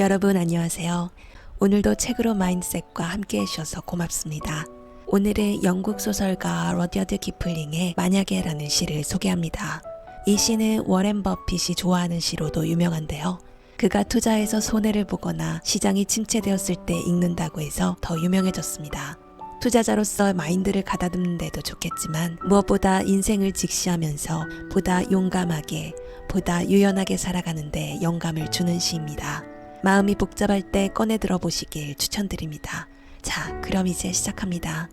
여러분 안녕하세요. 오늘도 책으로 마인드셋과 함께 해주셔서 고맙습니다. 오늘은 영국 소설가 러디어드 키플링의 만약에라는 시를 소개합니다. 이 시는 워렌 버핏이 좋아하는 시로도 유명한데요. 그가 투자해서 손해를 보거나 시장이 침체되었을 때 읽는다고 해서 더 유명해졌습니다. 투자자로서 마인드를 가다듬는 데도 좋겠지만 무엇보다 인생을 직시하면서 보다 용감하게, 보다 유연하게 살아가는데 영감을 주는 시입니다. 마음이 복잡할 때 꺼내 들어보시길 추천드립니다. 자, 그럼 이제 시작합니다.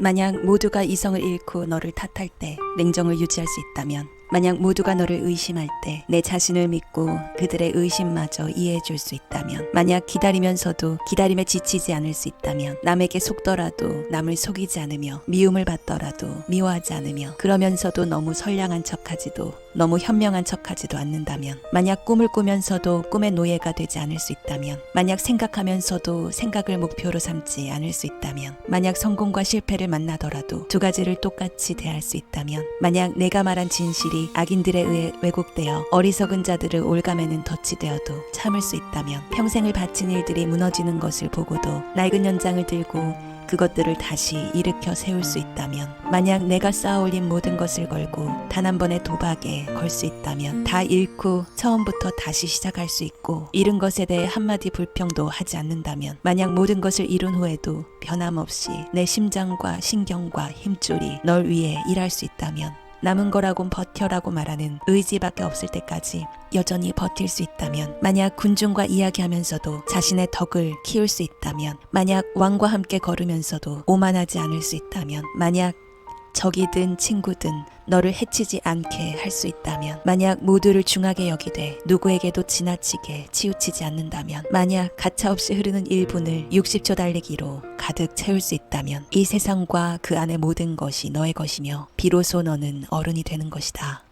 만약 모두가 이성을 잃고 너를 탓할 때 냉정을 유지할 수 있다면, 만약 모두가 너를 의심할 때 내 자신을 믿고 그들의 의심마저 이해해 줄 수 있다면, 만약 기다리면서도 기다림에 지치지 않을 수 있다면, 남에게 속더라도 남을 속이지 않으며 미움을 받더라도 미워하지 않으며 그러면서도 너무 선량한 척하지도 너무 현명한 척하지도 않는다면, 만약 꿈을 꾸면서도 꿈의 노예가 되지 않을 수 있다면, 만약 생각하면서도 생각을 목표로 삼지 않을 수 있다면, 만약 성공과 실패를 만나더라도 두 가지를 똑같이 대할 수 있다면, 만약 내가 말한 진실이 악인들에 의해 왜곡되어 어리석은 자들을 올가매는 덫이 되어도 참을 수 있다면, 평생을 바친 일들이 무너지는 것을 보고도 낡은 연장을 들고 그것들을 다시 일으켜 세울 수 있다면, 만약 내가 쌓아올린 모든 것을 걸고 단 한 번의 도박에 걸 수 있다면, 다 잃고 처음부터 다시 시작할 수 있고, 잃은 것에 대해 한마디 불평도 하지 않는다면, 만약 모든 것을 이룬 후에도 변함없이 내 심장과 신경과 힘줄이 널 위해 일할 수 있다면, 남은 거라곤 버텨라고 말하는 의지밖에 없을 때까지 여전히 버틸 수 있다면, 만약 군중과 이야기하면서도 자신의 덕을 키울 수 있다면, 만약 왕과 함께 걸으면서도 오만하지 않을 수 있다면, 만약 적이든 친구든 너를 해치지 않게 할 수 있다면, 만약 모두를 중하게 여기되 누구에게도 지나치게 치우치지 않는다면, 만약 가차없이 흐르는 1분을 60초 달리기로 가득 채울 수 있다면, 이 세상과 그 안의 모든 것이 너의 것이며, 비로소 너는 어른이 되는 것이다.